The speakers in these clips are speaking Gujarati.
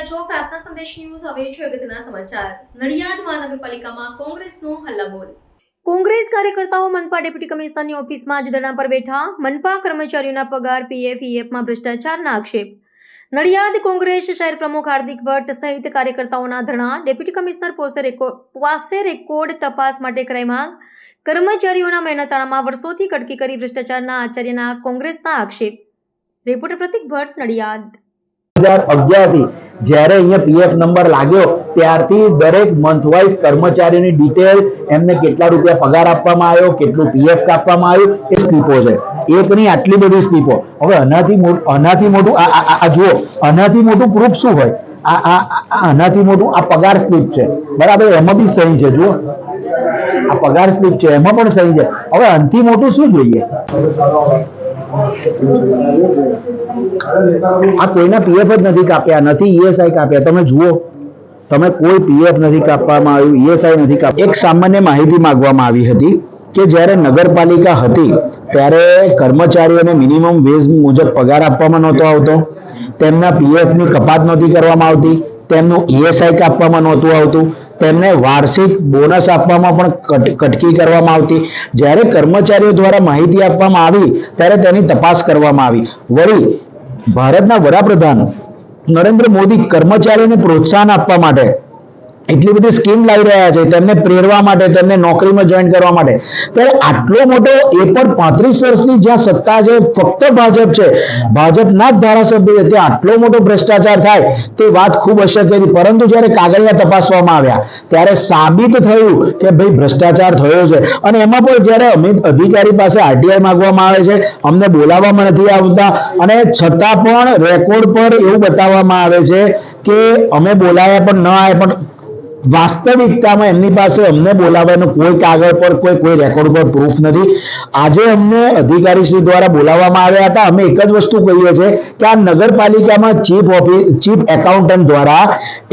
રહ્યા પ્રાર્થના સંદેશ ન્યૂઝ હવે છે અગત્યના સમાચાર. નડિયાદ મહાનગરપાલિકામાં કોંગ્રેસનો હલ્લાબોલ. કોંગ્રેસ કાર્યકર્તાઓ મનપા ડેપ્યુટી કમિશનરની ઓફિસમાં જ ધરણા પર બેઠા. મનપા કર્મચારીઓના પગાર પીએફ, ઈએફમાં ભ્રષ્ટાચારના આક્ષેપ. નડિયાદ કોંગ્રેસ શહેર પ્રમુખ હાર્દિક ભટ્ટ સહિત કાર્યકર્તાઓના ધરણા. ડેપ્યુટી કમિશનર પોસે પાસે રેકોર્ડ તપાસ માટે કરાઈ માંગ. કર્મચારીઓના મહેનતાણામાં વર્ષોથી કટકી કરી ભ્રષ્ટાચારના આચાર્યના કોંગ્રેસના આક્ષેપ. રિપોર્ટર પ્રતિક ભટ્ટ, નડિયાદ. હજાર અગિયારથી જ્યારે અહીંયા પીએફ નંબર લાગ્યો, ત્યારથી દરેક મંથ વાઇઝ કર્મચારીની ડિટેલ એમને કેટલા રૂપિયા પગાર આપવામાં આવ્યો, કેટલું પીએફ કાપવામાં આવ્યું, એ સ્લીપો છે. એકની આટલી બધી સ્લીપો. હવે આનાથી આનાથી મોટું, આ જુઓ, આનાથી મોટું પ્રૂફ શું હોય? આ આનાથી મોટું આ પગાર સ્લીપ છે. બરાબર, એમાં બી સહી છે, જુઓ. આ પગાર સ્લીપ છે, એમાં પણ સહી છે. હવે આનાથી મોટું શું જોઈએ? આ કોઈના પીએફ જ નથી કાપ્યા, નથી ઈએસઆઈ કાપ્યા. તમે જુઓ, તમે કોઈ પીએફ નથી કાપવામાં આવ્યું ઈએસઆઈ નથી કાપ એક સામાન્ય માહિતી માંગવામાં આવી હતી કે જ્યારે નગરપાલિકા હતી, ત્યારે કર્મચારીઓને મિનિમમ વેજ મુજબ પગાર આપવામાં નહોતો આવતો, તેમના પીએફની કપાત નહોતી કરવામાં આવતી, તેમનું ઈએસઆઈ કાપવામાં નહોતું આવતું તેમને વાર્ષિક બોનસ આપવામાં પણ કટકી કરવામાં આવતી. જ્યારે કર્મચારીઓ દ્વારા માહિતી આપવામાં આવી, ત્યારે તેની તપાસ કરવામાં આવી. વળી, ભારતના વડાપ્રધાન નરેન્દ્ર મોદી કર્મચારીઓને પ્રોત્સાહન આપવા માટે એટલી બધી સ્કીમ લાવી રહ્યા છે તેમને પ્રેરવા માટે, તેમને નોકરીમાં જોઈન કરવા માટે. ત્યારે આટલો મોટો એ પણ પાંત્રીસ વર્ષની જ્યાં સત્તા છે, ફક્ત ભાજપ છે. ભાજપના જ ધારાસભ્ય છે, ત્યાં આટલો મોટો ભ્રષ્ટાચાર થાય, તે વાત ખૂબ અશક્ય હતી. પરંતુ જ્યારે કાગળિયા તપાસવામાં આવ્યા, ત્યારે સાબિત થયું કે ભાઈ ભ્રષ્ટાચાર થયો છે. અને એમાં પણ જ્યારે અમિત અધિકારી પાસે આરટીઆઈ માંગવામાં આવે છે, અમને બોલાવવામાં નથી આવતા. અને છતાં પણ રેકોર્ડ પર એવું બતાવવામાં આવે છે કે અમે બોલાયા પણ ન આવ્યા, પણ વાસ્તવિકતામાં એમની પાસે અમને બોલાવવાનો કોઈ કાગળ પર કોઈ કોઈ રેકોર્ડ પર પ્રૂફ નથી. આજે અમને અધિકારીશ્રી દ્વારા બોલાવવામાં આવ્યા હતા. અમે એક જ વસ્તુ કહીએ છીએ કે આ નગરપાલિકામાં ચીફ ઓફિસ ચીફ એકાઉન્ટન્ટ દ્વારા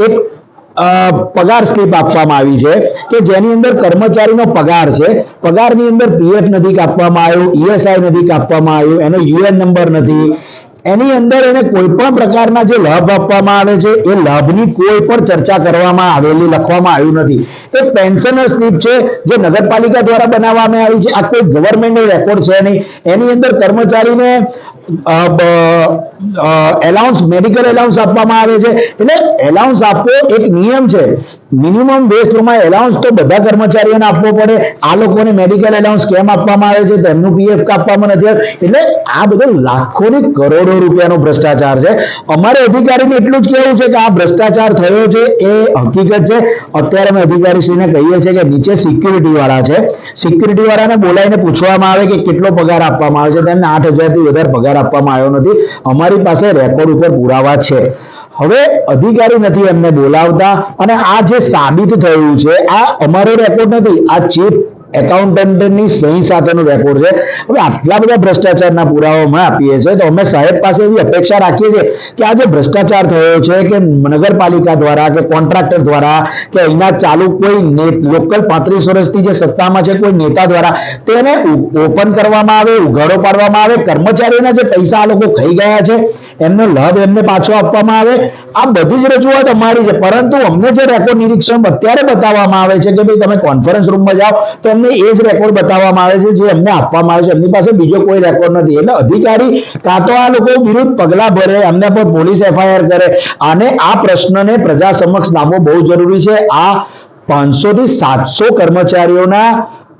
એક પગાર સ્લીપ આપવામાં આવી છે કે જેની અંદર કર્મચારીનો પગાર છે. પગારની અંદર પીએફ નથી કાપવામાં આવ્યું ઈએસઆઈ નથી કાપવામાં આવ્યું, એનો યુએન નંબર નથી. એની અંદર એને કોઈ પણ પ્રકારના જે લાભ આપવામાં આવે છે, એ લાભની કોઈ પણ ચર્ચા કરવામાં આવેલી, લખવામાં આવ્યું નથી. એ પેન્શનર સ્લીપ છે, જે નગરપાલિકા દ્વારા બનાવવામાં આવી છે. આ કોઈ ગવર્મેન્ટનો રેકોર્ડ છે નહીં. એની અંદર કર્મચારીને એલાઉન્સ મેડિકલ એલાઉન્સ આપવામાં આવે છે. એટલે એલાઉન્સ આપવો એક નિયમ છે. મિનિમમ વેજ પ્રમાણે એલાઉન્સ તો બધા કર્મચારીઓને આપવો પડે. આ લોકોને મેડિકલ એલાઉન્સ કેમ આપવામાં આવે છે? તેમનું પીએફ કાપવામાં નથી એટલે આ બધો લાખોની કરોડો રૂપિયાનો ભ્રષ્ટાચાર છે. અમારે અધિકારીને એટલું જ કહેવું છે કે આ ભ્રષ્ટાચાર થયો છે એ હકીકત છે. અત્યારે અમે અધિકારીશ્રીને કહીએ છીએ કે નીચે સિક્યુરિટી વાળા છે. સિક્યુરિટી વાળાને બોલાવીને પૂછવામાં આવે કે કેટલો પગાર આપવામાં આવે છે. તેમને આઠ હજારથી વધારે પગાર આપવામાં આવ્યો નથી. અમારી પાસે રેકોર્ડ ઉપર પુરાવા છે. હવે અધિકારી નથી એમને બોલાવતા અને આ જે સાબિત થયું છે, આ અમારો રેકોર્ડ નથી, આ ચીફ એકાઉન્ટન્ટની સહી સાથેનો રેકોર્ડ છે. હવે આટલા બધા ભ્રષ્ટાચારના પુરાવા અમે આપીએ છીએ, તો અમે સાહેબ પાસે એવી અપેક્ષા રાખીએ છીએ કે આ જે ભ્રષ્ટાચાર થયો છે, કે નગરપાલિકા દ્વારા, કે કોન્ટ્રાક્ટર દ્વારા, કે અહીંના ચાલુ કોઈ લોકલ પાંત્રીસ વર્ષથી જે સત્તામાં છે, કોઈ નેતા દ્વારા, તેને ઓપન કરવામાં આવે, ઉઘાડો પાડવામાં આવે કર્મચારીઓના જે પૈસા આ લોકો ખાઈ ગયા છે એમનો લાભ એમને પાછો આપવામાં આવે. આ બધી જ રજૂઆત અમારી છે. પરંતુ અમને જે રેકોર્ડ નિરીક્ષણ અત્યારે બતાવવામાં આવે છે કે ભાઈ તમે કોન્ફરન્સ રૂમમાં જાઓ, તો અમને એ જ રેકોર્ડ બતાવવામાં આવે છે જે અમને આપવામાં આવે છે. એમની પાસે બીજો કોઈ રેકોર્ડ નથી. એટલે અધિકારી કાં તો આ લોકો વિરુદ્ધ પગલા ભરે, એમને પર પોલીસ એફઆઈઆર કરે. અને આ પ્રશ્નને પ્રજા સમક્ષ લાવવો બહુ જરૂરી છે. આ પાંચસો થી સાતસો કર્મચારીઓના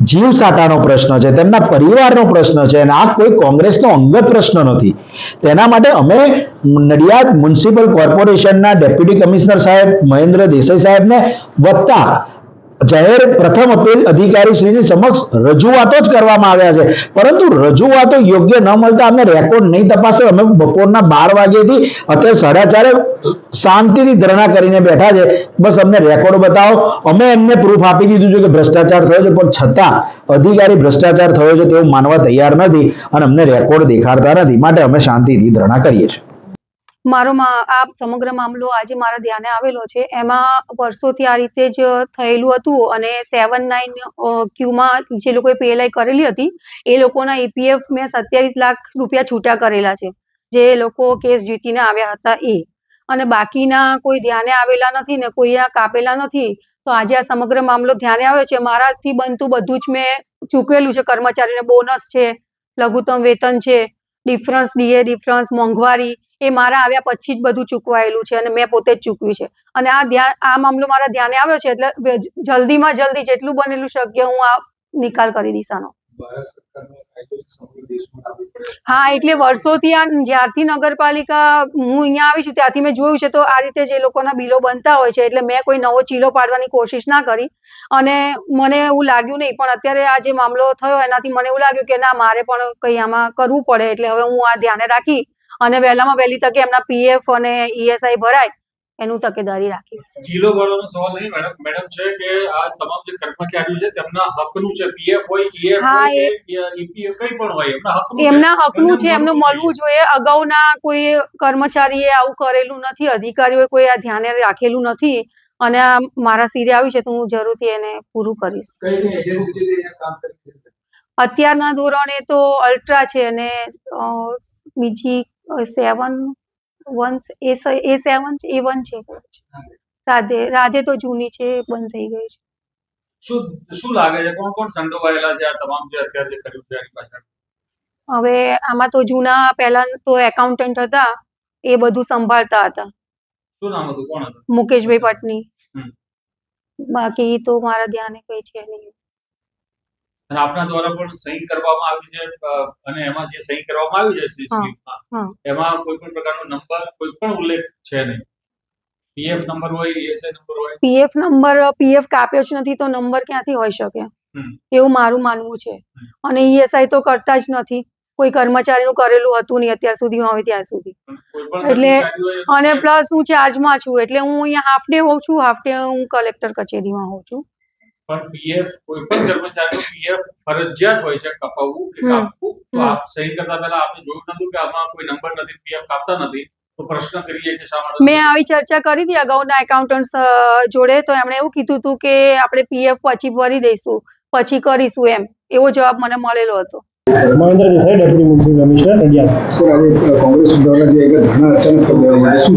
જીવ સાટાનો પ્રશ્ન છે, તેમના પરિવારનો પ્રશ્ન છે અને આ કોઈ કોંગ્રેસનો અંગત પ્રશ્ન નથી. તેના માટે અમે નડિયાદ મ્યુનિસિપલ કોર્પોરેશનના ડેપ્યુટી કમિશનર સાહેબ, મહેન્દ્ર દેસાઈ સાહેબને વત્તા જાહેર પ્રથમ અપીલ અધિકારી શ્રીની સમક્ષ રજૂઆતો જ કરવામાં આવ્યા છે. પરંતુ રજૂઆતો યોગ્ય ન મળતા અમને રેકોર્ડ નહીં તપાસે. અમે બપોરના બાર વાગ્યાથી અત્યારે સાડા ચારે શાંતિથી ધરણા કરીને બેઠા છે. બસ અમને રેકોર્ડ બતાવો. અમે એમને પ્રૂફ આપી દીધું છે કે ભ્રષ્ટાચાર થયો છે. પણ છતાં અધિકારી ભ્રષ્ટાચાર થયો છે તેવું માનવા તૈયાર નથી અને અમને રેકોર્ડ દેખાડતા નથી. માટે અમે શાંતિથી ધરણા કરીએ છીએ. મારો આ સમગ્ર મામલો આજે મારા ધ્યાને આવેલો છે. એમાં વર્ષોથી આ રીતે જ થયેલું હતું અને સેવન નાઇન ક્યુમાં જે લોકોએ પીએલઆઈ કરેલી હતી, એ લોકોના ઈપીએફ મેં સત્યાવીસ લાખ રૂપિયા છૂટા કરેલા છે. જે લોકો કેસ જીતીને આવ્યા હતા એ. અને બાકીના કોઈ ધ્યાને આવેલા નથી ને કોઈ આ કાપેલા નથી, તો આજે આ સમગ્ર મામલો ધ્યાને આવ્યો છે. મારાથી બનતું બધું જ મેં ચૂકવેલું છે. કર્મચારીને બોનસ છે, લઘુત્તમ વેતન છે ડિફરન્સ ડીએ ડિફરન્સ મોંઘવારી એ મારા આવ્યા પછી જ બધું ચૂકવાયેલું છે અને મેં પોતે જ ચૂકવ્યું છે. અને આ ધ્યાન આ મામલો મારા ધ્યાને આવ્યો છે એટલે જલ્દીમાં જલ્દી જેટલું બનેલું શક્ય હું આ નિકાલ કરી દઈશ આનો હા એટલે વર્ષોથી આ જ્યારથી નગરપાલિકા હું અહીંયા આવી છું ત્યારથી મેં જોયું છે તો આ રીતે જે લોકોના બિલો બનતા હોય છે એટલે મેં કોઈ નવો ચીલો પાડવાની કોશિશ ના કરી. અને મને એવું લાગ્યું નહીં પણ અત્યારે આ જે મામલો થયો એનાથી મને એવું લાગ્યું કે ના મારે પણ કંઈ આમાં કરવું પડે એટલે હવે હું આ ધ્યાને રાખી અને વહેલામાં વહેલી તકે એમના પીએફ અને ઈએસઆઈ ભરાય એનું તકેદારી રાખીશ. ચીલો વાળાનો સવાલ નહીં મેડમ મેડમ છે કે આ તમામ જે કર્મચારીઓ છે તેમના હકનું છે પીએફ હોય ઈએફ હા, હોય કે ઈપીએફ કંઈ પણ હોય એમના હકનું. એમના હકનું છે એમનું મળવું જોઈએ. અગાઉના કોઈ કર્મચારીએ આવું કરેલું નથી અધિકારીઓએ કોઈ આ ધ્યાને રાખેલું નથી અને આ મારા સિરે આવ્યું છે તો હું જરૂરથી એને પૂરું કરીશ. અત્યારના ધોરણે તો અલ્ટ્રા છે અને બીજી સેવન વન એ એ સેવન છે એ વન છે રાધે રાધે તો જૂની છે બંધ થઈ ગઈ છે. શું શું લાગે છે? કોણ કોણ સંડોવાયેલા છે આ તમામ જે અત્યારે જે કર્યું છે એની પાછળ? હવે આમાં તો જૂના પહેલા તો એકાઉન્ટન્ટ હતા એ બધું સંભાળતા હતા. શું નામ હતું? કોણ હતું? મુકેશભાઈ પટની. બાકી તો મારા ધ્યાને કઈ છે નહીં. અને આપના દ્વારા પણ સહી કરવામાં આવી છે અને એમાં જે સહી કરવામાં આવી છે સ્લીપમાં, એમાં કોઈ પણ પ્રકારનો નંબર કોઈ પણ ઉલ્લેખ છે નહીં. પીએફ નંબર હોય ઈએસઆઈ નંબર હોય. પીએફ નંબર પીએફ કાપ્યો જ નથી તો નંબર ક્યાંથી હોઈ શકે? એવું મારું માનવું છે. અને ઈએસઆઈ તો કરતા જ નથી. કોઈ કર્મચારીનું કરેલું હતું નહીં અત્યાર સુધી હવે ત્યાં સુધી. એટલે અને પ્લસ હું ચાર્જમાં છું એટલે હું અહીંયા હાફ ડે હોઉં છું હાફ ડે હું કલેક્ટર કચેરીમાં હોઉં છું. પણ પીએફ કોઈ પણ કર્મચારીનું પીએફ ફરજિયાત હોય છે કપાવવું કે કાપવું તો આપ સહી કરતા પહેલા આપણે જોયું નતું કે આમાં કોઈ નંબર નથી પીએફ કાપતા નથી મેં આવી ચર્ચા કરી હતી અગાઉના એકાઉન્ટન્ટ જોડે તો એમણે એવું કીધું હતું કે આપણે પીએફ પછી ભરી દઈશું પછી કરીશું એમ એવો જવાબ મને મળેલો હતો. Mahendra Desai deputy municipal commissioner Nadiad Congress દ્વારા જે એક ધરણા અચાનક શું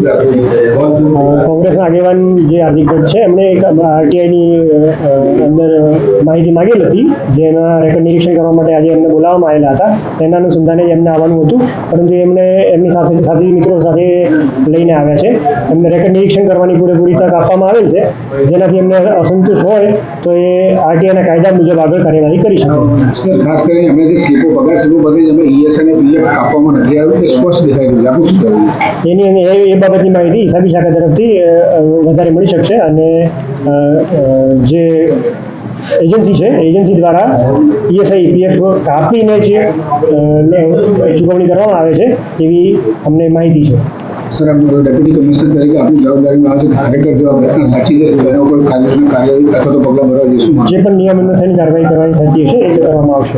કોંગ્રેસના આગેવાન જે હાર્દિક ભટ્ટ છે એમણે એક આરટીઆઈની અંદર માહિતી માંગેલી હતી જેના રેકોર્ડ નિરીક્ષણ કરવા માટે આજે એમને બોલાવવામાં આવેલા હતા. તેના અનુસંધાને જ એમને આવવાનું હતું પરંતુ એમને એમની સાથે સાથે મિત્રો સાથે લઈને આવ્યા છે. એમને રેકોર્ડ નિરીક્ષણ કરવાની પૂરેપૂરી તક આપવામાં આવેલ છે. જેનાથી એમને અસંતોષ હોય તો એ આરટીઆઈના કાયદા મુજબ આગળ કાર્યવાહી કરી શકે. ખાસ કરીને અમે જે સ્લીપો પગાર સ્લીપો બધી અમે ઈએસ અને પીએફ કાપવામાં નથી આવ્યું એ સ્પષ્ટ દેખાઈ ગયું આપણું શું કહેવું એની અને એ એ બાબતની માહિતી હિસાબી શાખા તરફથી અ, અ, વધારે મળી શકશે અને જે એજન્સી છે એજન્સી દ્વારા ઈએસઆઈ પીએફ કાપીને જે ચૂકવણી કરવામાં આવે છે એવી અમને માહિતી છે. સર આપ ડેપ્યુટી કમિશનર તરીકે આપની જવાબદારીમાં આવે છે ખરેખર જો આ ઘટના સાચી છે એના ઉપર કાયદેસર કાર્યવાહી અથવા તો પગલાં ભરવા જઈશું. જે પણ નિયમ અનુસારની કાર્યવાહી કરવાની થતી હશે એ કરવામાં આવશે.